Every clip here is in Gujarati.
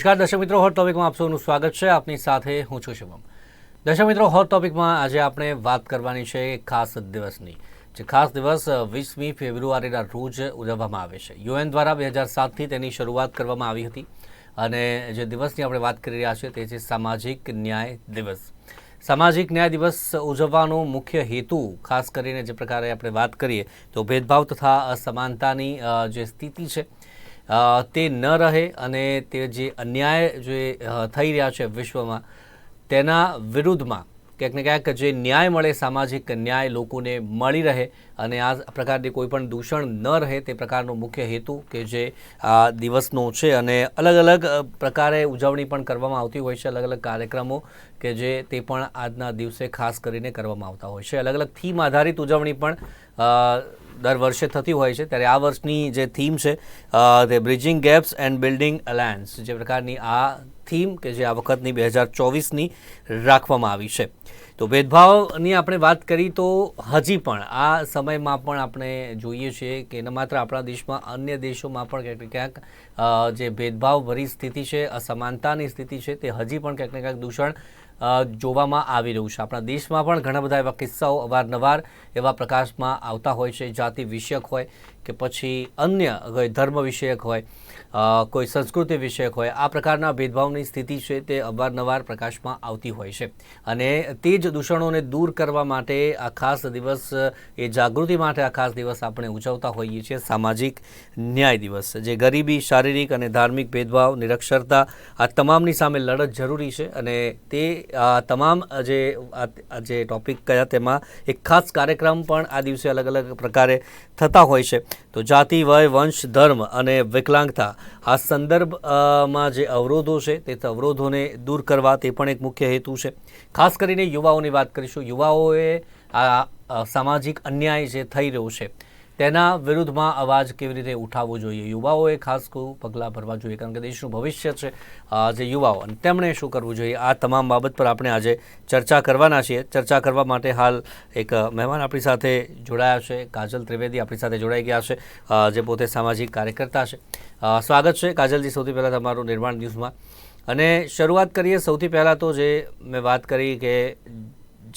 નમસ્કાર, દર્શક મિત્રો હોટ ટોપિકમાં આપ સૌનું સ્વાગત છે. આપની સાથે હું છું શુભમ. દર્શક મિત્રો હોટ ટોપિકમાં આજે આપણે વાત કરવાની છે ખાસ દિવસની, જે ખાસ દિવસ વીસમી ફેબ્રુઆરીના રોજ ઉજવવામાં આવે છે. યુએન દ્વારા બે હજાર સાતથી તેની શરૂઆત કરવામાં આવી હતી અને જે દિવસની આપણે વાત કરી રહ્યા છીએ તે છે સામાજિક ન્યાય દિવસ. સામાજિક ન્યાય દિવસ ઉજવવાનો મુખ્ય હેતુ, ખાસ કરીને જે પ્રકારે આપણે વાત કરીએ તો ભેદભાવ તથા અસમાનતાની જે સ્થિતિ છે તે ન રહે અને તે જે અન્યાય જે થઈ રહ્યા છે વિશ્વમાં, તેના વિરુદ્ધમાં ક્યાંક ને ક્યાંક જે ન્યાય મળે, સામાજિક ન્યાય લોકોને મળી રહે અને આ પ્રકારની કોઈ પણ દૂષણ ન રહે તે પ્રકારનો મુખ્ય હેતુ કે જે આ દિવસનો છે અને અલગ અલગ પ્રકારે ઉજવણી પણ કરવામાં આવતી હોય છે. અલગ અલગ કાર્યક્રમો કે જે તે પણ આજના દિવસે ખાસ કરીને કરવામાં આવતા હોય છે. અલગ અલગ થીમ આધારિત ઉજવણી પણ દર વર્ષે થતી હોય છે, ત્યારે આ વર્ષની જે થીમ છે તે bridging gaps and building alliance જે પ્રકારની આ થીમ કે જે આ વખતની બે હજાર ચોવીસની રાખવામાં આવી છે. તો ભેદભાવની આપણે વાત કરી તો હજી પણ, આ સમયમાં પણ આપણે જોઈએ છીએ કે ન માત્ર આપણા દેશમાં, અન્ય દેશોમાં પણ ક્યાંક ક્યાંક જે ભેદભાવભરી સ્થિતિ છે, અસમાનતાની સ્થિતિ છે, તે હજી પણ ક્યાંક ને ક્યાંક દૂષણ જોવામાં આવી રહ્યું છે. આપણા દેશમાં પણ ઘણા બધા એવા કિસ્સાઓ અવારનવાર એવા પ્રકાશમાં આવતા હોય છે, જાતિ વિષયક હોય કે પછી અન્ય કોઈ ધર્મ વિષયક હોય કોઈ સંસ્કૃતિ વિષયક હોય, આ પ્રકારના ભેદભાવની સ્થિતિ છે તે અવારનવાર પ્રકાશમાં આવતી હોય છે. અને તે જ દૂષણોને દૂર કરવા માટે આ ખાસ દિવસ, એ જાગૃતિ માટે આ ખાસ દિવસ આપણે ઉજવતા હોઈએ છીએ, સામાજિક ન્યાય દિવસ. જે ગરીબી, શારીરિક અને ધાર્મિક ભેદભાવ, નિરક્ષરતા, આ તમામની સામે લડત જરૂરી છે અને તે તમામ જે જે ટોપિક કયા તેમાં એક ખાસ કાર્યક્રમ પણ આ દિવસે અલગ અલગ પ્રકારે થતા હોય છે. તો જાતિ, વય, વંશ, ધર્મ અને વિકલાંગતા આ સંદર્ભમાં જે અવરોધો છે તે અવરોધોને દૂર કરવા તે પણ એક મુખ્ય હેતુ છે. ખાસ કરીને યુવાઓની વાત કરીશું. યુવાઓએ આ સામાજિક અન્યાય જે થઈ રહ્યો છે તેના વિરુદ્ધમાં અવાજ કેવી રીતે ઉઠાવવો જોઈએ? યુવાઓએ ખાસ પગલાં ભરવા જોઈએ, કારણ કે દેશનું ભવિષ્ય છે જે યુવાઓ અને તેમણે શું કરવું જોઈએ? આ તમામ બાબત પર આપણે આજે ચર્ચા કરવાના છીએ. ચર્ચા કરવા માટે હાલ એક મહેમાન આપણી સાથે જોડાયા છે. કાજલ ત્રિવેદી આપણી સાથે જોડાઈ ગયા છે જે પોતે સામાજિક કાર્યકર્તા છે. સ્વાગત છે કાજલજી સૌથી પહેલાં તમારું નિર્માણ ન્યૂઝમાં. અને શરૂઆત કરીએ સૌથી પહેલાં તો જે મેં વાત કરી કે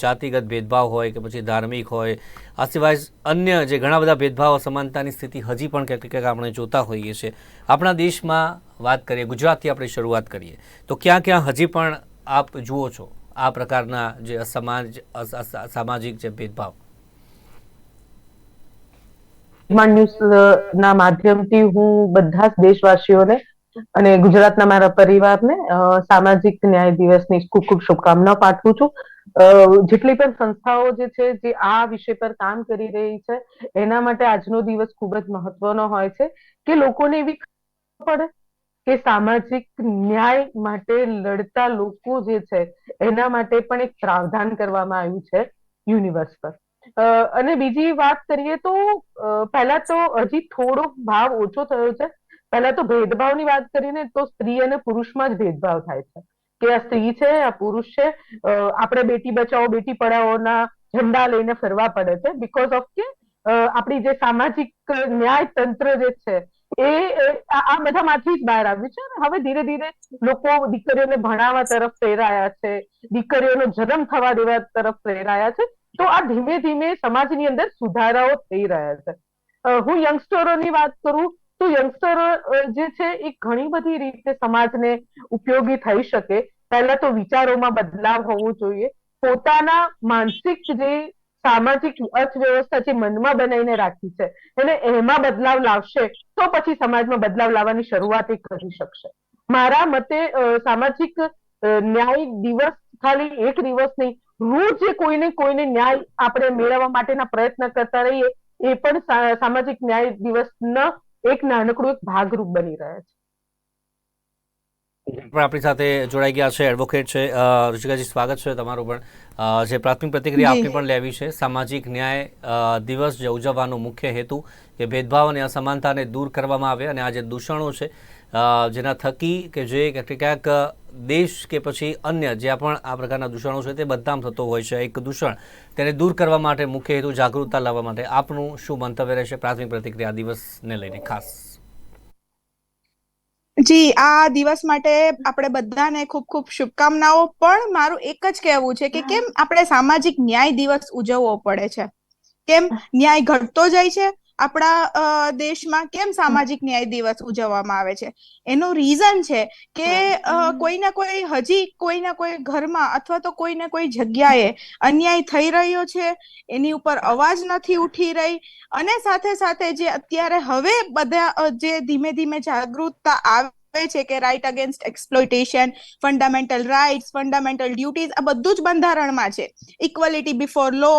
જાતિગત ભેદભાવ હોય કે પછી ધાર્મિક હોય, આ સિવાય અન્ય જે ઘણા બધા ભેદભાવ, અસમાનતાની સ્થિતિ હજી પણ ક્યાંક ક્યાંક આપણે જોતા હોઈએ છીએ. આપણા દેશમાં વાત કરીએ, ગુજરાતથી આપણે શરૂઆત કરીએ, તો ક્યાં ક્યાં હજી પણ આપ જુઓ છો આ પ્રકારના જે અસમાજ અસ- અસ- સામાજિક જે ભેદભાવ? ન્યૂઝ ના માધ્યમથી હું બધા જ દેશવાસીઓને અને ગુજરાતના મારા પરિવારને સામાજિક ન્યાય દિવસની ખૂબ ખૂબ શુભકામના પાઠવું છું. જેટલી પણ સંસ્થાઓ જે છે, જે આ વિષય પર કામ કરી રહી છે, એના માટે આજનો દિવસ ખૂબ જ મહત્વનો હોય છે કે લોકોને એવી પડે કે સામાજિક ન્યાય માટે લડતા લોકો જે છે, એના માટે પણ એક પ્રાવધાન કરવામાં આવ્યું છે યુનિવર્સ પર. અને બીજી વાત કરીએ તો પહેલા તો હજી થોડો ભાવ ઓછો થયો છે. પહેલા તો ભેદભાવની વાત કરીને તો સ્ત્રી અને પુરુષમાં જ ભેદભાવ થાય છે. કે આ સ્ત્રી છે, આ પુરુષ છે. આપણે બેટી બચાવો, બેટી પઢાઓના ઝંડા લઈને ફરવા પડે છે. બીકોઝ ઓફ કે આપણી જે સામાજિક ન્યાય તંત્ર જે છે, એ આ બધામાંથી જ બહાર આવ્યું છે. અને હવે ધીરે ધીરે લોકો દીકરીઓને ભણાવવા તરફ પ્રેરાયા છે. દીકરીઓનો જન્મ થવા દેવા તરફ પ્રેરાયા છે. તો આ ધીમે ધીમે સમાજની અંદર સુધારાઓ થઈ રહ્યા છે. હું યંગસ્ટરોની વાત કરું, તો યંગસ્ટરો જે છે, એ ઘણી બધી રીતે સમાજને ઉપયોગી થઈ શકે. પહેલા તો વિચારોમાં બદલાવ હોવો જોઈએ. પોતાના માનસિક જે સામાજિક અર્થવ્યવસ્થા જે મનમાં બનાવીને રાખી છે અને એમાં બદલાવ લાવશે તો પછી સમાજમાં બદલાવ લાવવાની શરૂઆત એ કરી શકશે. મારા મતે સામાજિક ન્યાય દિવસ ખાલી એક દિવસ નહીં, રોજ કોઈને કોઈને ન્યાય આપણે મેળવવા માટેના પ્રયત્ન કરતા રહીએ, એ પણ સામાજિક ન્યાય દિવસના એક નાનકડું એક ભાગરૂપ બની રહ્યા છે. પણ આપણી સાથે જોડાઈ ગયા છે એડવોકેટ છે. ઋષિકાજી સ્વાગત છે તમારું પણ. જે પ્રાથમિક પ્રતિક્રિયા. આપની પણ લેવી છે સામાજિક ન્યાય દિવસ જે ઉજવવાનો મુખ્ય હેતુ કે ભેદભાવ અને અસમાનતાને દૂર કરવામાં આવે અને આ જે દૂષણો છે જેના થકી કે જે ક્યાંક દેશ કે પછી અન્ય જ્યાં પણ આ પ્રકારના દૂષણો છે તે બદનામ થતો હોય છે. એક દૂષણ તેને દૂર કરવા માટે મુખ્ય હેતુ જાગૃતતા લાવવા માટે આપનું શું મંતવ્ય રહેશે પ્રાથમિક પ્રતિક્રિયા દિવસને લઈને ખાસ? જી આ દિવસ માટે આપણે બધાને ખૂબ ખૂબ શુભકામનાઓ પણ મારું એક જ કહેવું છે કે કેમ આપણે સામાજિક ન્યાય દિવસ ઉજવવો પડે છે? કેમ ન્યાય ઘટતો જાય છે? આપણા દેશમાં કેમ સામાજિક ન્યાય દિવસ ઉજવવામાં આવે છે? એનું રીઝન છે કે કોઈ ના કોઈ હજી કોઈ ના કોઈ ઘરમાં અથવા તો કોઈ ને કોઈ જગ્યાએ અન્યાય થઈ રહ્યો છે એની ઉપર અવાજ નથી ઉઠી રહી અને સાથે સાથે જે અત્યારે હવે બધા જે ધીમે ધીમે જાગૃતતા આવે છે કે right against exploitation fundamental rights fundamental duties આ બધું જ બંધારણમાં છે. ઇક્વલિટી બિફોર લો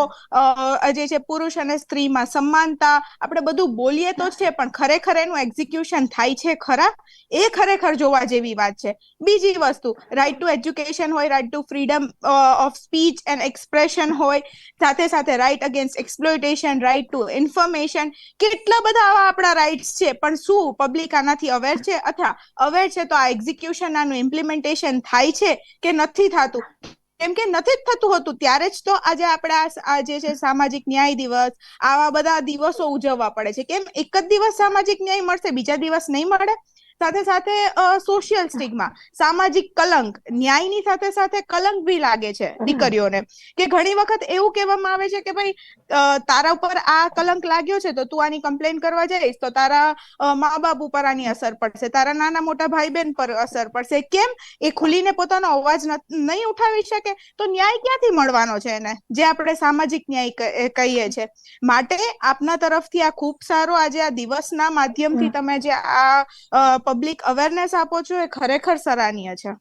જે છે પુરુષ અને સ્ત્રીમાં સમાનતા, આપણે બધું બોલીએ તો છે, પણ ખરેખર એનું એક્ઝિક્યુશન થાય છે ખરા? એ ખરેખર જોવા જેવી વાત છે. બીજી વસ્તુ રાઇટ ટુ એજ્યુકેશન હોય right to freedom of speech and expression હોય, સાથે સાથે right against exploitation right to information કેટલા બધા આવા આપણા રાઇટ્સ છે, પણ શું પબ્લિક આનાથી અવેર છે? અથવા અવેર છે તો આ એક્ઝિક્યુશન આનું ઇમ્પ્લિમેન્ટેશન થાય છે કે નથી થતું? કેમ કે નથી જ થતું હોતું, ત્યારે જ તો આજે આપણે આ જે છે સામાજિક ન્યાય દિવસ, આવા બધા દિવસો ઉજવવા પડે છે. કેમ? એક જ દિવસ સામાજિક ન્યાય મળશે, બીજા દિવસ નહીં મળે? સાથે સાથે સોશિયલ સ્ટિગ્મા સામાજિક કલંક ન્યાયની સાથે સાથે કલંક બી લાગે છે દીકરીઓને. કે ઘણી વખત એવું કહેવામાં આવે છે કે ભાઈ તારા ઉપર આ કલંક લાગ્યો છે તો તું આની કમ્પ્લેન કરવા જઈશ તો તારા મા બાપ ઉપર આની અસર પડશે તારા નાના મોટા ભાઈ બહેન પર અસર પડશે. કેમ? એ ખુલીને પોતાનો અવાજ નહીં ઉઠાવી શકે? તો ન્યાય ક્યાંથી મળવાનો છે એને? જે આપણે સામાજિક ન્યાય કહીએ છે. માટે આપના તરફથી આ ખૂબ સારો આજે આ દિવસના માધ્યમથી તમે જે આ પબ્લિક અવેરનેસ આપો છો એ ખરેખર સરાહનીય છે?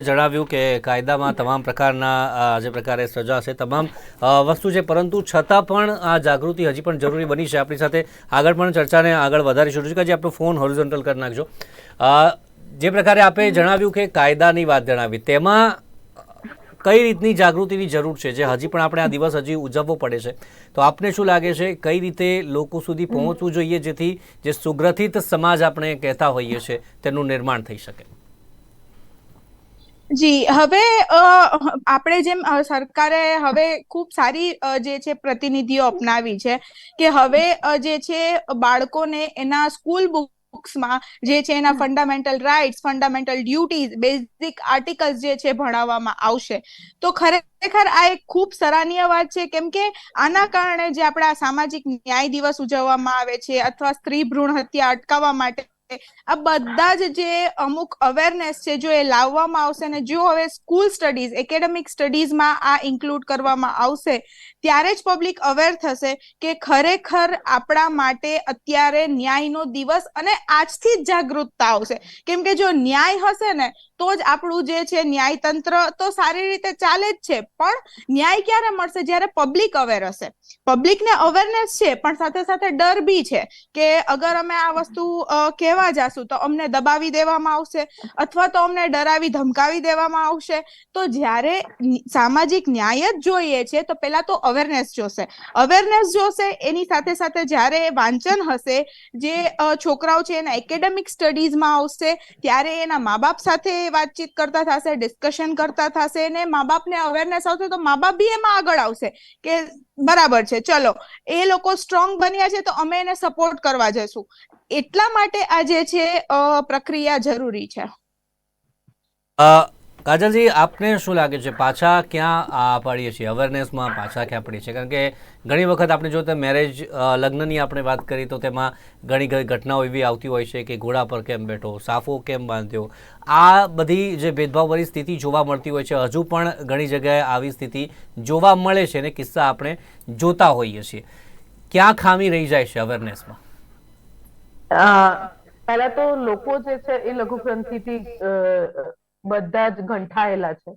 જણાવ્યું કે કાયદામાં તમામ પ્રકારના જે પ્રકારે સજા છે, તમામ વસ્તુ છે. પરંતુ છતાં પણ આ જાગૃતિ હજી પણ જરૂરી બની છે. આપણી સાથે આગળ પણ ચર્ચાને આગળ વધારીશું. કે જે આપણો ફોન હોરિઝોન્ટલ કરી નાખજો. જે પ્રકારે આપે જણાવ્યું કે કાયદાની વાત જણાવી, તેમાં કઈ રીતની જાગૃતિની જરૂર છે? જે હજી પણ આપણે આ દિવસ હજી ઉજવવો પડે છે. તો આપને શું લાગે છે, કઈ રીતે લોકો સુધી પહોંચવું જોઈએ જેથી જે સુગ્રથિત સમાજ આપણે કહેતા હોઈએ છીએ, તેનું નિર્માણ થઈ શકે? જી, હવે આપણે જેમ સરકારે હવે ખૂબ સારી જે છે પ્રતિનિધિઓ અપનાવી છે કે હવે જે છે, બાળકોને એના સ્કૂલ બુક્સમાં જે છે એના fundamental rights fundamental duties basic articles જે છે ભણાવવામાં આવશે. તો ખરેખર આ એક ખૂબ સરાહનીય વાત છે કેમ કે આના કારણે જે આપણા સામાજિક ન્યાય દિવસ ઉજવવામાં આવે છે અથવા સ્ત્રી ભ્રૂણ હત્યા અટકાવવા માટે આ બધા જ જે અમુક અવેરનેસ છે, જો એ લાવવામાં આવશે ને જો હવે સ્કૂલ સ્ટડીઝ એકેડેમિક સ્ટડીઝમાં આ ઇન્ક્લુડ કરવામાં આવશે, ત્યારે જ પબ્લિક અવેર થશે કે ખરેખર આપણા માટે અત્યારે ન્યાયનો દિવસ અને આજથી જ જાગૃતતા આવશે. કેમ કે જો ન્યાય હશે ને તો જ આપણું જે છે ન્યાયતંત્ર તો સારી રીતે ચાલે જ છે, પણ ન્યાય ક્યારે મળશે? જ્યારે પબ્લિક અવેર હશે. પબ્લિકને અવેરનેસ છે, પણ સાથે સાથે ડર બી છે કે અગર અમે આ વસ્તુ કહેવા જાશું તો અમને દબાવી દેવામાં આવશે અથવા તો અમને ડરાવી, ધમકાવી દેવામાં આવશે. તો જ્યારે સામાજિક ન્યાય જ જોઈએ છે, તો પહેલા તો અવેરનેસ જોશે. અવેરનેસ જોશે, એની સાથે સાથે જ્યારે વાંચન હશે, જે છોકરાઓ છે એના એકેડેમિક સ્ટડીઝમાં આવશે, ત્યારે એના મા બાપ સાથે વાતચીત કરતા થશે ડિસ્કશન કરતા થશે ને મા બાપને અવેરનેસ આવશે તો મા બાપ બી એમાં આગળ આવશે કે બરાબર છે. ચલો, એ લોકો સ્ટ્રોંગ બન્યા છે તો અમે એને સપોર્ટ કરવા જશું એટલા માટે આ જે છે પ્રક્રિયા જરૂરી છે. કાજલજી, આપને શું લાગે છે? પાછા ક્યાં પડીએ છીએ? અવેરનેસમાં પાછા ક્યાં પડીએ છીએ? કારણ કે ઘણી વખત આપણે જો મેરેજ લગ્નની આપણે વાત કરી, તો તેમાં ઘણી ઘણી ઘટનાઓ એવી આવતી હોય છે કે ઘોડા પર કેમ બેઠો, સાફો કેમ બાંધ્યો? આ બધી જે ભેદભાવભરી સ્થિતિ જોવા મળતી હોય છે. હજુ પણ ઘણી જગ્યાએ આવી સ્થિતિ જોવા મળે છે અને કિસ્સા આપણે જોતા હોઈએ છીએ. ક્યાં ખામી રહી જાય છે અવેરનેસમાં પહેલા તો લોકો જે છે એ લઘુગ્રંથિથી બધા જ ગંઠાયેલા છે.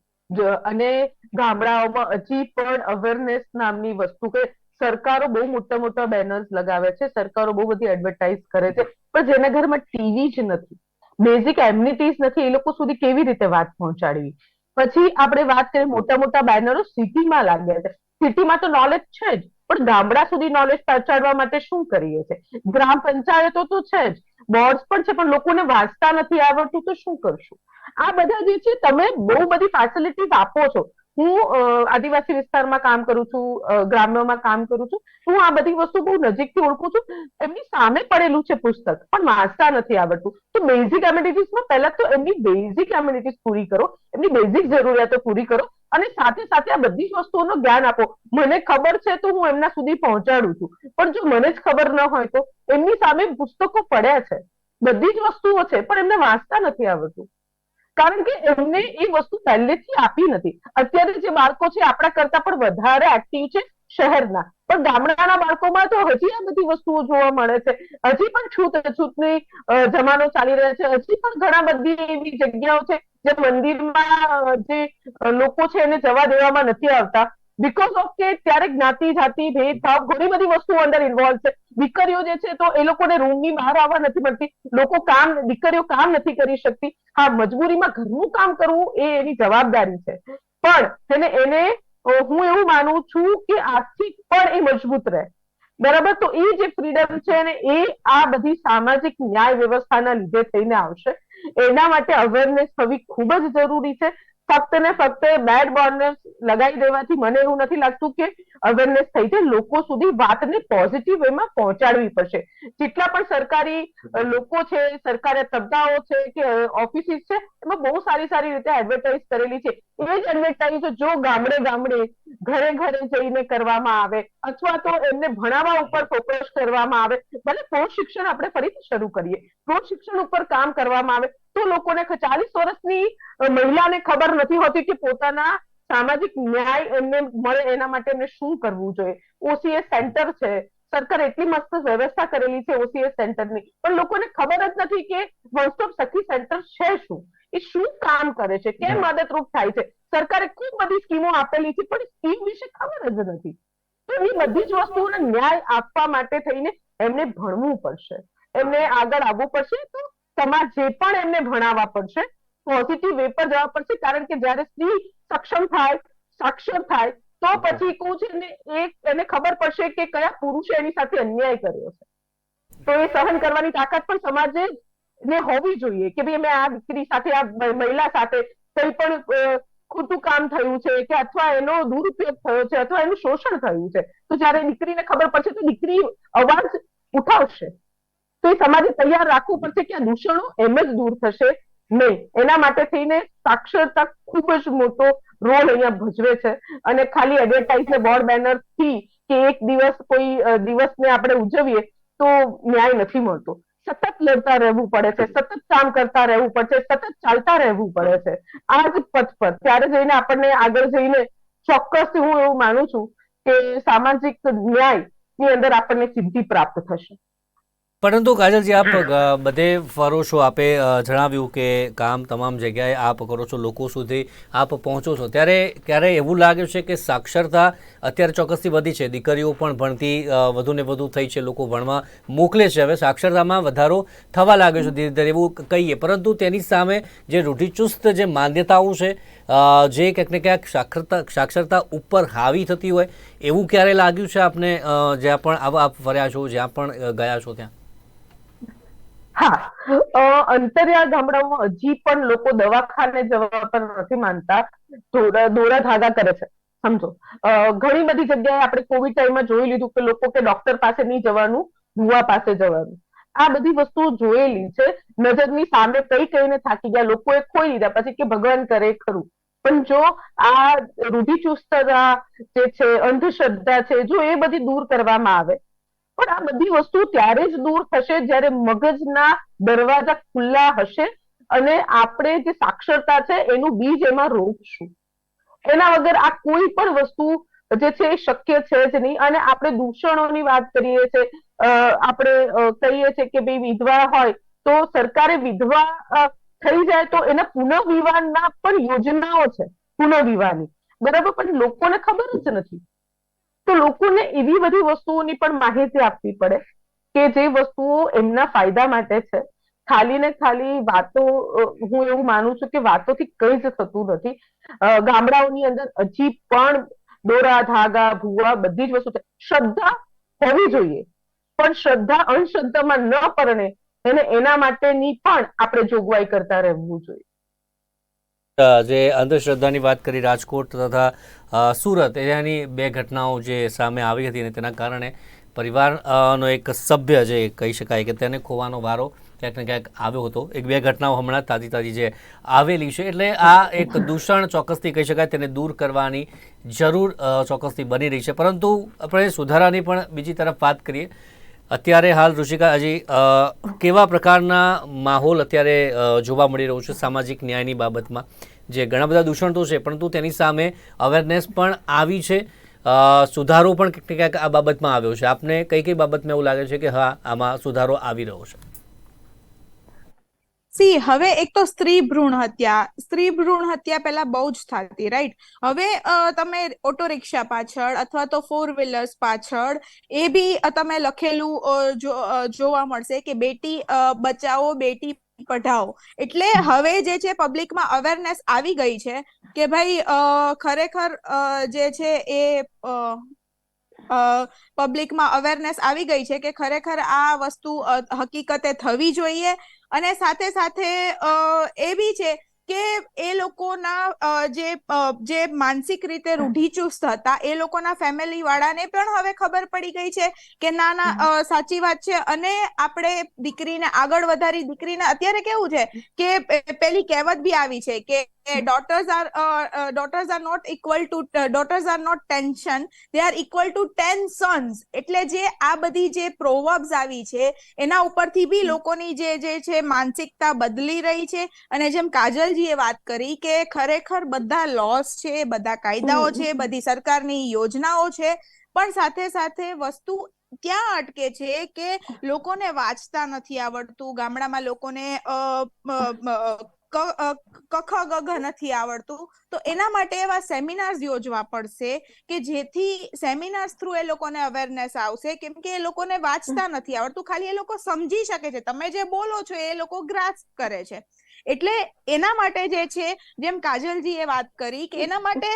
અને ગામડાઓમાં હજી પણ અવેરનેસ નામની વસ્તુ કે સરકારો બહુ મોટા મોટા બેનર્સ લગાવે છે, સરકારો બહુ બધી એડવર્ટાઇઝ કરે છે, પણ જેના ઘરમાં ટીવી જ નથી. બેઝિક એમ્યુનિટીઝ નથી, એ લોકો સુધી કેવી રીતે વાત પહોંચાડવી? પછી આપણે વાત કરીએ મોટા મોટા બેનરો સિટીમાં લાગ્યા છે. સિટીમાં તો નોલેજ છે જ. પણ ગામડા સુધી નોલેજ પહોંચાડવા માટે શું કરીએ છે? ગ્રામ પંચાયતો તો છે જ, બોર્ડ્સ પણ છે, પણ લોકોને વાંચતા નથી આવડતું તો શું કરશું? આ બધા જે છે, તમે બહુ બધી ફેસિલિટીઝ આપો છો. હું આદિવાસી વિસ્તારમાં કામ કરું છું ગ્રામ્યમાં કામ કરું છું. હું આ બધી વસ્તુ બહુ નજીકથી ઓળખું છું. એમની સામે પડેલું છે પુસ્તક, પણ વાંચતા નથી આવડતું. તો બેઝિક એમ્યુનિટીઝમાં પહેલા તો એમની બેઝિક એમ્યુનિટીઝ પૂરી કરો. એમની બેઝિક જરૂરિયાતો પૂરી કરો. અને સાથે સાથે આ બધી જ વસ્તુઓનું જ્ઞાન આપો. મને ખબર છે તો હું એમના સુધી પહોંચાડું છું. પણ જો મને જ ખબર ન હોય તો એમની સામે પુસ્તકો પડ્યા છે. બધી જ વસ્તુઓ છે, પણ એમને વાંચતા નથી આવડતું કારણ કે એમને એ વસ્તુ પહેલેથી આપી નથી. અત્યારે જે બાળકો છે, આપણા કરતા પણ વધારે એક્ટિવ છે. શહેરના. પણ ગામડાના બાળકોમાં તો હજી આ બધી વસ્તુઓ જોવા મળે છે. હજી પણ છૂત અછૂતની જમાનો ચાલી રહ્યો છે. હજી પણ ઘણા બધી એવી જગ્યાઓ છે જે મંદિરમાં જે લોકો છે એને જવા દેવામાં નથી આવતા. બીકોઝ ઓફ કે ત્યારે જ્ઞાતિ, જાતિ ભેદભાવ ઘણી બધી વસ્તુઓ અંદર ઇન્વોલ્વ છે. દીકરીઓ જે છે તો એ લોકોને રૂમની બહાર આવવા નથી મળતી. લોકો કામ, દીકરીઓ કામ નથી કરી શકતી. હા, મજબૂરીમાં ઘરનું કામ કરવું એ એની જવાબદારી છે. પણ એને એને હું એવું માનું છું કે આર્થિક પણ એ મજબૂત રહે. બરાબર? તો એ જે ફ્રીડમ છે ને, એ આ બધી સામાજિક ન્યાય વ્યવસ્થાના લીધે થઈને આવશે. એના માટે અવેરનેસ થવી ખૂબ જ જરૂરી છે. ફક્ત ને ફક્ત બેડ બોર્નર્સ લગાવી દેવાથી મને એવું નથી લાગતું કે અવેરનેસ થઈ છે લોકો સુધી વાતને પોઝિટિવ વેમાં પહોંચાડવી પડશે. જેટલા પણ સરકારી લોકો છે, સરકારી તબદાઓ છે કે ઓફિસીસ છે, એમાં બહુ સારી સારી રીતે એડવર્ટાઇઝ કરેલી છે. એ જ એડવર્ટાઇઝ જો ગામડે ગામડે, ઘરે ઘરે જઈને કરવામાં આવે, અથવા તો એમને ભણાવવા ઉપર ફોકસ કરવામાં આવે, ભલે પ્રૌઢ શિક્ષણ આપણે ફરીથી શરૂ કરીએ. પ્રૌઢ શિક્ષણ ઉપર કામ કરવામાં આવે, તો લોકોને ચાલીસ વર્ષની મહિલાને ખબર નથી હોતી કે પોતાના સામાજિક ન્યાય એમને મળે એના માટે એમને શું કરવું જોઈએ? ઓસીએસ સેન્ટર છે. સરકાર એટલી મસ્ત વ્યવસ્થા કરેલી છે ઓસીએસ સેન્ટરની પણ લોકોને ખબર જ નથી કે વન સ્ટોપ સખી સેન્ટર છે શું? એ શું કામ કરે છે? કેમ મદદરૂપ થાય છે? સરકારે ખૂબ બધી સ્કીમો આપેલી છે પણ સ્કીમ વિશે ખબર જ નથી. તો એ બધી જ વસ્તુઓને ન્યાય આપવા માટે થઈને એમને ભણવું પડશે. એમને આગળ આવવું પડશે તો સમાજ જે પણ એમને ભણાવવા પડશે પોઝિટિવ વે પર જવા પડશે કારણ કે જ્યારે સ્ત્રી સક્ષમ થાય સાક્ષર થાય તો પછી કહું છે ને એ એને ખબર પડશે કે કયા પુરુષે એની સાથે અન્યાય કર્યો છે. તો એ સહન કરવાની તાકાત પણ સમાજે ને હોવી જોઈએ કે ભાઈ મેં આ દીકરી સાથે આ મહિલા સાથે કંઈ પણ ખોટું કામ થયું છે કે અથવા એનો દુરુપયોગ થયો છે અથવા એનું શોષણ થયું છે તો જ્યારે દીકરીને ખબર પડશે તો દીકરી અવાજ ઉઠાવશે. તો એ સમાજે તૈયાર રાખવું પડશે કે આ દૂષણો એમ જ દૂર થશે નહીં. એના માટે થઈને સાક્ષરતા ખૂબ જ મોટો રોલ અહીંયા ભજવે છે. અને ખાલી એડવર્ટાઇઝ ને બોર્ડ બેનરથી કે એક દિવસ કોઈ દિવસને આપણે ઉજવીએ તો ન્યાય નથી મળતો. સતત લડતા રહેવું પડે છે, સતત કામ કરતા રહેવું પડે છે, સતત ચાલતા રહેવું પડે છે. આ જ પથ પર. ત્યારે જઈને આપણને આગળ જઈને ચોક્કસ હું એવું માનું છું કે સામાજિક ન્યાયની અંદર આપણને સિદ્ધિ પ્રાપ્ત થશે. પરંતુ કાજલજી આપ બધે ફરો છો આપે જણાવ્યું કે કામ તમામ જગ્યાએ આપ કરો છો લોકો સુધી આપ પહોંચો છો. ત્યારે ક્યારે એવું લાગે છે કે સાક્ષરતા અત્યારે ચોક્કસથી વધી છે? દીકરીઓ પણ ભણતી વધુ ને વધુ થઈ છે લોકો ભણવા મોકલે છે. હવે સાક્ષરતામાં વધારો થવા લાગ્યો છે ધીરે ધીરે એવું કહીએ. પરંતુ તેની સામે જે રૂઢિચુસ્ત જે માન્યતાઓ છે જે ક્યાંક ને ક્યાંક સાક્ષરતા સાક્ષરતા ઉપર હાવી થતી હોય એવું ક્યારે લાગ્યું છે આપને? જ્યાં પણ આવા આપ ફર્યા છો જ્યાં પણ ગયા છો ત્યાં? હા. અંતરિયાળ ગામડાઓમાં હજી પણ લોકો દવાખાને જવા પર નથી માનતા દોરા ધાગા કરે છે. સમજો. ઘણી બધી જગ્યાએ આપણે કોવિડ ટાઈમમાં જોઈ લીધું કે લોકો કે ડોક્ટર પાસે નહીં જવાનું, ભુવા પાસે જવાનું. આ બધી વસ્તુઓ જોયેલી છે. નજરની સામે કઈ કઈને થાકી ગયા. લોકોએ ખોઈ લીધા. પછી કે ભગવાન કરે ખરું. પણ જો આ રૂઢિચુસ્તતા જે છે, અંધશ્રદ્ધા છે, જો એ બધી દૂર કરવામાં આવે પણ આ બધી વસ્તુ ત્યારે જ દૂર થશે જ્યારે મગજના દરવાજા ખુલ્લા હશે અને આપણે જે સાક્ષરતા છે એનું બીજ એમાં રોપશું એના વગર આ કોઈ પણ વસ્તુ જે છે એ શક્ય છે જ નહીં. અને આપણે દૂષણોની વાત કરીએ છીએ આપણે કહીએ છીએ કે ભાઈ વિધવા હોય તો સરકારે વિધવા થઈ જાય તો એના પુનઃવિવાહના પણ યોજનાઓ છે. પુનઃવિવાહની બરાબર? પણ લોકોને ખબર જ નથી. તો લોકોને એવી બધી વસ્તુઓની પણ માહિતી આપવી પડે કે જે વસ્તુઓ એમના ફાયદા માટે છે. ખાલી ને ખાલી વાતો હું એવું માનું છું કે વાતોથી કઈ જ થતું નથી. ગામડાઓની અંદર હજી પણ દોરા, ધાગા, ભૂવા બધી જ વસ્તુ શ્રદ્ધા હોવી જોઈએ. પણ શ્રદ્ધા અંધશ્રદ્ધામાં ન પરણે એને એના માટેની પણ આપણે જોગવાઈ કરતા રહેવું જોઈએ. જે અંધશ્રદ્ધાની વાત કરી રાજકોટ તથા સુરત એની બે ઘટનાઓ જે સામે આવી હતી અને તેના કારણે પરિવારનો એક સભ્ય જે કહી શકાય કે તેને ખોવાનો વારો ક્યાંક ને ક્યાંક આવ્યો હતો. એક બે ઘટનાઓ હમણાં તાજી તાજી જે આવેલી છે. એટલે આ એક દૂષણ ચોક્કસથી કહી શકાય તેને દૂર કરવાની જરૂર ચોક્કસથી બની રહી છે. પરંતુ આપણે સુધારાની પણ બીજી તરફ વાત કરીએ. અત્યારે હાલ ઋષિકા હજી કેવા પ્રકારના માહોલ અત્યારે જોવા મળી રહ્યો છે સામાજિક ન્યાયની બાબતમાં? જે ઘણા બધા દૂષણ તો છે, પરંતુ તેની સામે અવેરનેસ પણ આવી છે. સુધારો પણ ક્યાંક ક્યાંક આ બાબતમાં આવ્યો છે. આપને કઈ કઈ બાબતમાં એવું લાગે છે કે હા, આમાં સુધારો આવી રહ્યો છે? સી, હવે એક તો સ્ત્રી ભ્રૂણ હત્યા. સ્ત્રી ભ્રૂણ હત્યા પહેલા બહુ જ થતી રાઈટ હવે તમે ઓટો રિક્ષા પાછળ અથવા તો ફોર વ્હીલર્સ પાછળ, એ બી તમે લખેલું જોવા મળશે કે બેટી બચાવો, બેટી પઢાઓ. એટલે હવે જે છે પબ્લિકમાં અવેરનેસ આવી ગઈ છે કે ભાઈ ખરેખર જે છે એ પબ્લિકમાં અવેરનેસ આવી ગઈ છે કે ખરેખર આ વસ્તુ હકીકતે થવી જોઈએ અને સાથે સાથે એ બી છે કે એ લોકોના જે જે માનસિક રીતે રૂઢિચુસ્ત હતા એ લોકોના ફેમિલી વાળાને પણ હવે ખબર પડી ગઈ છે કે ના ના સાચી વાત છે. અને આપણે દીકરીને આગળ વધારી દીકરીને અત્યારે કેવું છે કે પેલી કહેવત બી આવી છે કે daughters are daughters are not equal to daughters are not tension they are equal to ten sons એટલે જે આ બધી જે પ્રોવર્બ્સ આવી છે એના ઉપરથી બી લોકોની જે જે છે માનસિકતા બદલી રહી છે. અને જેમ કાજલજીએ વાત કરી કે ખરેખર બધા લોસ છે બધા કાયદાઓ છે બધી સરકારની યોજનાઓ છે. પણ સાથે સાથે વસ્તુ ક્યાં અટકે છે કે લોકોને વાંચતા નથી આવડતું. ગામડામાં લોકોને અ, કખ ગઘ નથી આવડતું. તો એના માટે એવા સેમિનાર્સ યોજવા પડશે કે જેથી સેમિનાર્સ થ્રુ એ લોકોને અવેરનેસ આવશે. કેમ કે એ લોકોને વાંચતા નથી આવડતું. ખાલી એ લોકો સમજી શકે છે. તમે જે બોલો છો એ લોકો ગ્રાસ્પ કરે છે. એટલે એના માટે જે છે, જેમ કાજલજી એ વાત કરી કે એના માટે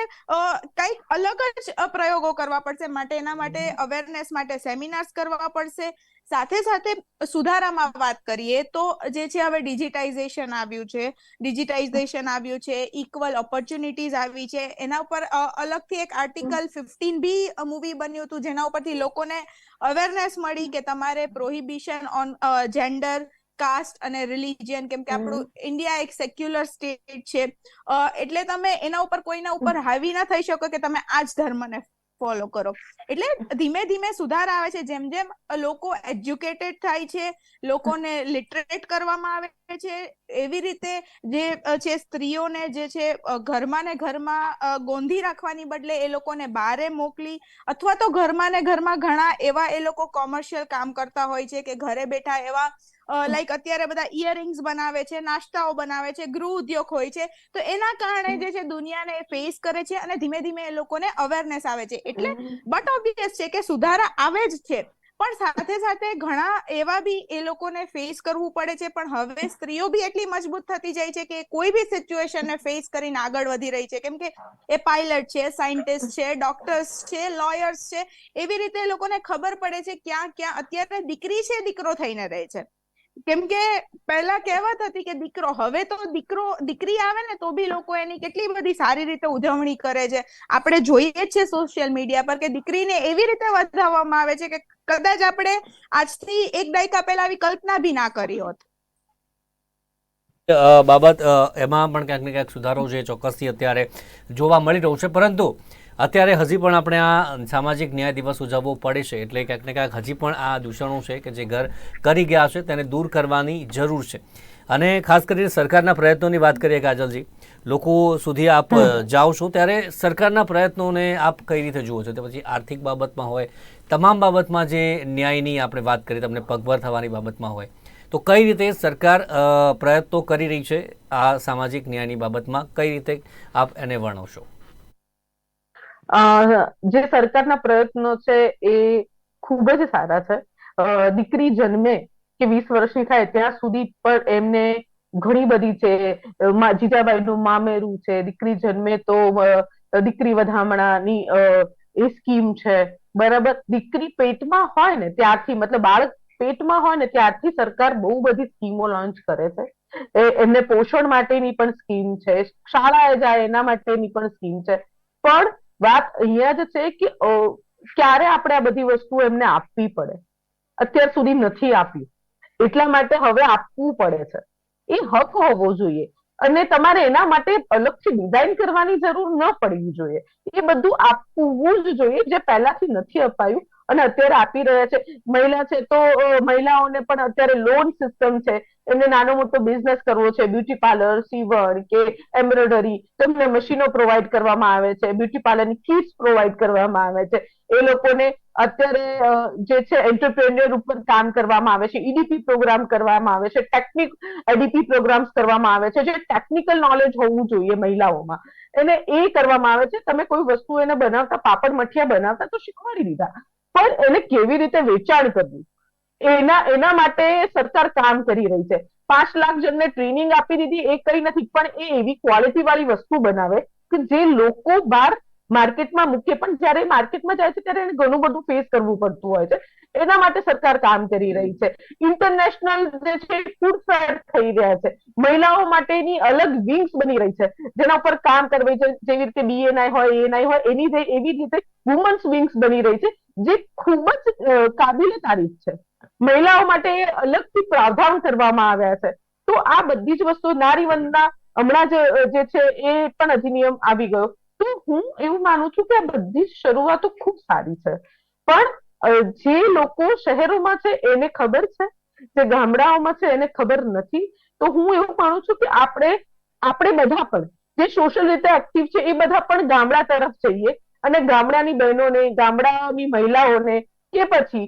કંઈક અલગ જ પ્રયોગો કરવા પડશે. માટે એના માટે અવેરનેસ માટે સેમિનાર્સ કરવા પડશે. સાથે સાથે સુધારામાં વાત કરીએ તો જે છે હવે ડિજિટાઇઝેશન આવ્યું છે. ડિજિટાઇઝેશન આવ્યું છે ઇક્વલ ઓપોર્ચ્યુનિટીઝ આવી છે. એના ઉપર અલગથી એક આર્ટિકલ ફિફ્ટીન બી મૂવી બન્યું હતું જેના ઉપરથી લોકોને અવેરનેસ મળી કે તમારે પ્રોહિબિશન ઓન જેન્ડર કાસ્ટ અને રિલિજિયન કેમ કે આપણું ઇન્ડિયા એક સેક્યુલર સ્ટેટ છે. એટલે તમે એના ઉપર કોઈના ઉપર હાવી ના થઈ શકો કે તમે આ જ ધર્મને ફોલો કરો. એટલે ધીમે ધીમે સુધાર આવે છે. જેમ જેમ લોકો એજ્યુકેટેડ થાય છે, લોકોને લિટરેટ કરવામાં આવે છે, એવી રીતે જે છે, સ્ત્રીઓને જે છે ઘરમાં ને ઘરમાં ગોંધી રાખવાની બદલે એ લોકોને બારે મોકલી અથવા તો ઘરમાં ને ઘરમાં ઘણા એવા એ લોકો કોમર્શિયલ કામ કરતા હોય છે કે ઘરે બેઠા એવા લાઈક અત્યારે બધા ઇયરિંગ્સ બનાવે છે નાસ્તાઓ બનાવે છે ગૃહ ઉદ્યોગ હોય છે તો એના કારણે જે છે દુનિયાને ફેસ કરે છે અને ધીમે ધીમે એ લોકોને અવેરનેસ આવે છે. એટલે બટ ઓબ્વિયસ છે કે સુધારા આવે જ છે. પણ સાથે સાથે ઘણા એવા બી એ લોકોને ફેસ કરવું પડે છે પણ હવે સ્ત્રીઓ બી એટલી મજબૂત થતી જાય છે કે કોઈ બી સિચ્યુએશનને ફેસ કરીને આગળ વધી રહી છે. કેમ કે એ પાયલટ છે સાયન્ટિસ્ટ છે ડોક્ટર્સ છે લોયર્સ છે એવી રીતે એ લોકોને ખબર પડે છે ક્યાં ક્યાં અત્યારે દીકરી છે દીકરો થઈને રહે છે. કેમ કે પહેલા કહેવત હતી કે દીકરો, હવે તો દીકરો, દીકરી આવે ને તો બી લોકો એની કેટલી બધી સારી રીતે ઉજવણી કરે છે. આપણે જોઈએ છીએ સોશિયલ મીડિયા પર કે દીકરીને એવી રીતે વધાવવામાં આવે છે કે કદાચ આપણે આજથી એક દાયકા પહેલા આવી કલ્પના બી ના કરી હોત. બાબત એમાં પણ ક્યાંક ને ક્યાંક સુધારો છે ચોક્કસથી અત્યારે જોવા મળી રહ્યો છે. પરંતુ અત્યારે હજી પણ આપણે આ સામાજિક ન્યાય દિવસ ઉજવવો પડે છે. એટલે ક્યાંક ને ક્યાંક હજી પણ આ દૂષણો છે કે જે ઘર કરી ગયા છે તેને દૂર કરવાની જરૂર છે. અને ખાસ કરીને સરકારના પ્રયત્નોની વાત કરીએ કાજલજી લોકો સુધી આપ જાઓ છો ત્યારે સરકારના પ્રયત્નોને આપ કઈ રીતે જુઓ છો? તે પછી આર્થિક બાબતમાં હોય તમામ બાબતમાં જે ન્યાયની આપણે વાત કરીએ તમને પગભર થવાની બાબતમાં હોય તો કઈ રીતે સરકાર પ્રયત્નો કરી રહી છે? આ સામાજિક ન્યાયની બાબતમાં કઈ રીતે આપ એને વર્ણવશો? જે સરકારના પ્રયત્નો છે એ ખૂબ જ સારા છે. દીકરી જન્મે કે વીસ વર્ષની થાય ત્યાં સુધી પણ એમને ઘણી બધી છે જીજાબાઈનું મામેરું છે, દીકરી જન્મે તો દીકરી વધામણાની એ સ્કીમ છે. બરાબર? દીકરી પેટમાં હોય ને ત્યારથી, મતલબ બાળક પેટમાં હોય ને ત્યારથી સરકાર બહુ બધી સ્કીમો લોન્ચ કરે છે. એમને પોષણ માટેની પણ સ્કીમ છે, શાળાએ જાય એના માટેની પણ સ્કીમ છે. પણ વાત અહીંયા જ છે કે ક્યારે આપણે આ બધી વસ્તુ એમને આપવી પડે? અત્યાર સુધી નથી આપી એટલા માટે હવે આપવું પડે છે. એ હક હોવો જોઈએ. અને તમારે એના માટે અલગથી ડિઝાઇન કરવાની જરૂર ન પડવી જોઈએ. એ બધું આપવું જ જોઈએ જે પહેલાથી નથી અપાયું અને અત્યારે આપી રહ્યા છે. મહિલા છે તો મહિલાઓને પણ અત્યારે લોન સિસ્ટમ છે. એમને નાનો મોટો બિઝનેસ કરવો છે. બ્યુટી પાર્લર સીવણ કે એમ્બ્રોઇડરી તેમને મશીનો પ્રોવાઈડ કરવામાં આવે છે. બ્યુટી પાર્લરની કીટ્સ પ્રોવાઈડ કરવામાં આવે છે. એ લોકોને અત્યારે જે છે એન્ટરપ્રેન્યોર ઉપર કામ કરવામાં આવે છે. ઈડીપી પ્રોગ્રામ કરવામાં આવે છે. ટેકનિક એડીપી પ્રોગ્રામ્સ કરવામાં આવે છે. જે ટેકનિકલ નોલેજ હોવું જોઈએ મહિલાઓમાં. એને એ કરવામાં આવે છે, તમે કોઈ વસ્તુ એને બનાવતા, પાપડ મઠિયા બનાવતા તો શીખવાડી દીધા. પણ એને કેવી રીતે વેચાણ કરવું? એના એના માટે સરકાર કામ કરી રહી છે. પાંચ લાખ જણને ટ્રેનિંગ આપી દીધી, એ કઈ નથી, પણ એ એવી ક્વોલિટી વાળી વસ્તુ બનાવે કે જે લોકો બહાર માર્કેટમાં મૂકે. પણ જ્યારે માર્કેટમાં જાય છે, ત્યારે એને ઘણું બધું ફેસ કરવું પડતું હોય છે. એના માટે સરકાર કામ કરી રહી છે. ઇન્ટરનેશનલ જે છે ફૂડ ફેર થઈ રહ્યા છે. મહિલાઓ માટેની અલગ વિંગ્સ બની રહી છે, જેના ઉપર કામ કરવી છે. જેવી રીતે બીએનઆઈ હોય એનઆઈ હોય, એની એવી રીતે વુમન્સ વિંગ્સ બની રહી છે, જે ખૂબ જ કાબિલે તારીફ છે. મહિલાઓ માટે અલગથી પ્રાવધાન કરવામાં આવ્યા છે. તો આ બધી જ વસ્તુ નારી વંદના હમણાં જ જે છે એ પણ અધિનિયમ આવી ગયો. તો હું એવું માનું છું કે આ બધી જ શરૂઆતો ખૂબ સારી છે. પણ જે લોકો શહેરોમાં છે એને ખબર છે? જે ગામડાઓમાં છે એને ખબર નથી? તો હું એવું માનું છું કે આપણે આપણે બધા પણ, જે સોશિયલ રીતે એક્ટિવ છે એ બધા પણ ગામડા તરફ જઈએ અને ગામડાની બહેનોને, ગામડાની મહિલાઓને કે પછી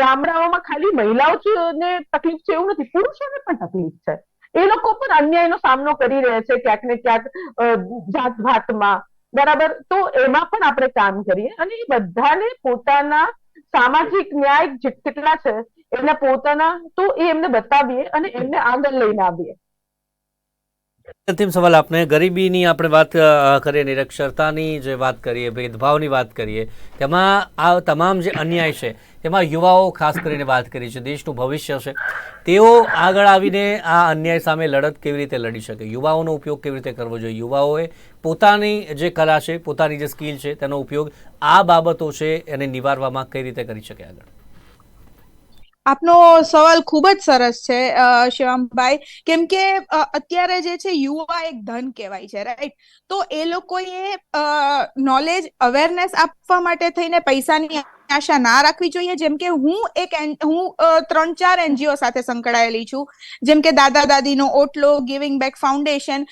ગામડાઓમાં ખાલી મહિલાઓ ને તકલીફ છે એવું નથી, પુરુષોને પણ તકલીફ છે. એ લોકો પણ અન્યાયનો સામનો કરી રહ્યા છે ક્યાંક ને ક્યાંક જાતભાતમાં. જાત ભાતમાં બરાબર? તો એમાં પણ આપણે કામ કરીએ અને એ બધાને પોતાના સામાજિક ન્યાય કેટલા છે, એના પોતાના, તો એ એમને બતાવીએ અને એમને આગળ લઈને આવીએ. અંતિમ સવાલ આપને. ગરીબીની આપણે વાત કરીએ, નિરક્ષરતાની જે વાત કરીએ, ભેદભાવની વાત કરીએ, તેમાં આ તમામ જે અન્યાય છે, તેમાં યુવાઓ ખાસ કરીને વાત કરી છે, દેશનું ભવિષ્ય છે, તેઓ આગળ આવીને આ અન્યાય સામે લડત કેવી રીતે લડી શકે? યુવાઓનો ઉપયોગ કેવી રીતે કરવો જોઈએ? યુવાઓએ પોતાની જે કલા છે, પોતાની જે સ્કિલ છે, તેનો ઉપયોગ આ બાબતો છે એને નિવારવામાં કઈ રીતે કરી શકે આગળ? આપનો સવાલ ખૂબ જ સરસ છે શિવામભાઈ કેમ કે અત્યારે જે છે, યુવા એક ધન કહેવાય છે રાઈટ તો એ લોકોએ નોલેજ અવેરનેસ આપવા માટે થઈને પૈસાની આશા ના રાખવી જોઈએ. જેમ કે હું એક હું ત્રણ ચાર એનજીઓ સાથે સંકળાયેલી છું. જેમ કે દાદા દાદીનો ઓટલો ગિવિંગ બેક ફાઉન્ડેશન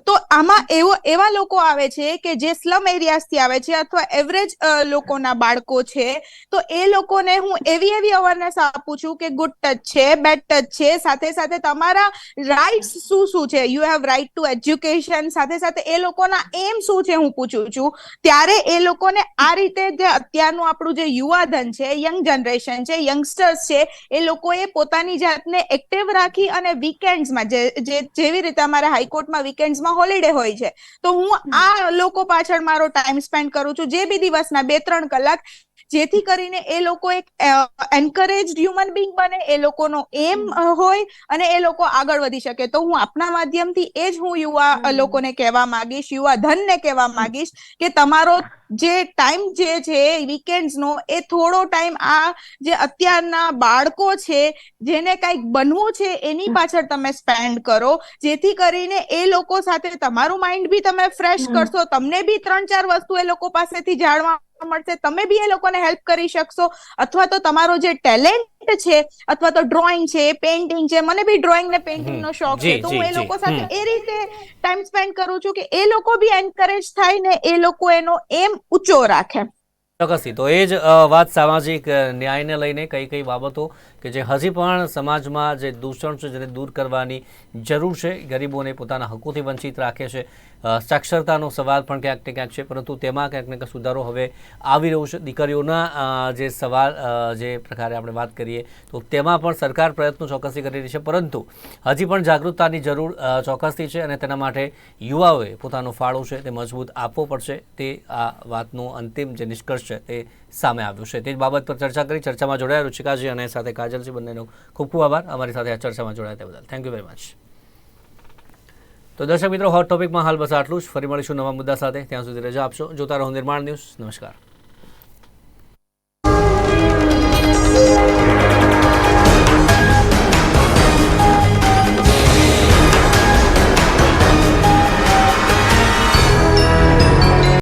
તો આમાં એવો, એવા લોકો આવે છે કે જે સ્લમ એરિયાઝથી આવે છે અથવા એવરેજ લોકોના બાળકો છે. તો એ લોકોને હું એવી એવી અવેરનેસ આપું છું કે ગુડ ટચ છે બેડ ટચ છે. સાથે સાથે તમારા રાઇટ્સ શું શું છે? You have right to education સાથે સાથે એ લોકોના એમ શું છે હું પૂછું છું? ત્યારે એ લોકોને આ રીતે જે અત્યારનું આપણું જે યુવાધન છે યંગ જનરેશન છે યંગસ્ટર્સ છે, એ લોકોએ પોતાની જાતને એક્ટિવ રાખી અને વીકેન્ડ્સમાં જે જેવી રીતે અમારે હાઈકોર્ટમાં વીકેન્ડ્સમાં હોલિડે હોય છે. તો હું આ લોકો પાછળ મારો ટાઈમ સ્પેન્ડ કરું છું. જે બી દિવસના બે ત્રણ કલાક જેથી કરીને એ લોકો એક એન્કરેજ હ્યુમન બિંગ બને એ લોકોનો એમ હોય અને એ લોકો આગળ વધી શકે. તો હું આપના માધ્યમથી એ જ હું યુવા લોકોને કહેવા માંગીશ યુવા ધનને કહેવા માંગીશ કે તમારો જે ટાઈમ જે છે વીકેન્ડ્સનો એ થોડો ટાઈમ આ જે અત્યારના બાળકો છે જેને કંઈક બનવું છે એની પાછળ તમે સ્પેન્ડ કરો. જેથી કરીને એ લોકો સાથે તમારું માઇન્ડ બી તમે ફ્રેશ કરશો. તમને બી ત્રણ ચાર વસ્તુ એ લોકો પાસેથી જાણવા મળશે. તમે બી એ લોકોને હેલ્પ કરી શકશો. અથવા તો તમારો જે ટેલેન્ટ છે અથવા તો ડ્રોઈંગ છે પેઇન્ટિંગ છે મને બી ડ્રોઈંગ ને પેઇન્ટિંગ નો શોખ છે. તો હું એ લોકો સાથે એ રીતે ટાઈમ સ્પેન્ડ કરું છું કે એ લોકો બી એન્કરેજ થાય ને એ લોકો એનો એમ ઊંચો રાખે. ચોક્કસથી તો એ જ વાત સામાજિક ન્યાયને લઈને કઈ કઈ બાબતો કે જે હજી પણ સમાજમાં જે દૂષણ છે જેને દૂર કરવાની જરૂર છે, ગરીબોને પોતાના હકોથી વંચિત રાખે છે. સાક્ષરતાનો સવાલ પણ ક્યાંક ને ક્યાંક છે, પરંતુ તેમાં ક્યાંક ને ક્યાંક સુધારો હવે આવી રહ્યો છે. દીકરીઓના જે સવાલ જે પ્રકારે આપણે વાત કરીએ, તો તેમાં પણ સરકાર પ્રયત્નો ચોક્કસથી કરી રહી છે, પરંતુ હજી પણ જાગૃતતાની જરૂર ચોક્કસથી છે અને તેના માટે યુવાઓએ પોતાનો ફાળો છે તે મજબૂત આપવો પડશે. તે આ વાતનો અંતિમ જે નિષ્કર્ષ છે તે સામે આવ્યું છે. તે બાબત પર ચર્ચા કરી ચર્ચામાં જોડાયા રુચિકાજી અને સાથે કાજલજી બંનેનો ખૂબ ખૂબ આભાર. અમારી સાથે આ ચર્ચામાં જોડાયા તે બદલ. થેન્ક યુ વેરી મચ તો દર્શક મિત્રો હોટ ટોપિકમાં હાલ બસ આટલું જ. ફરી મળીશું નવા મુદ્દા સાથે. ત્યાં સુધી રજા આપશો. જોતા રહો નિર્માણ ન્યૂઝ. નમસ્કાર.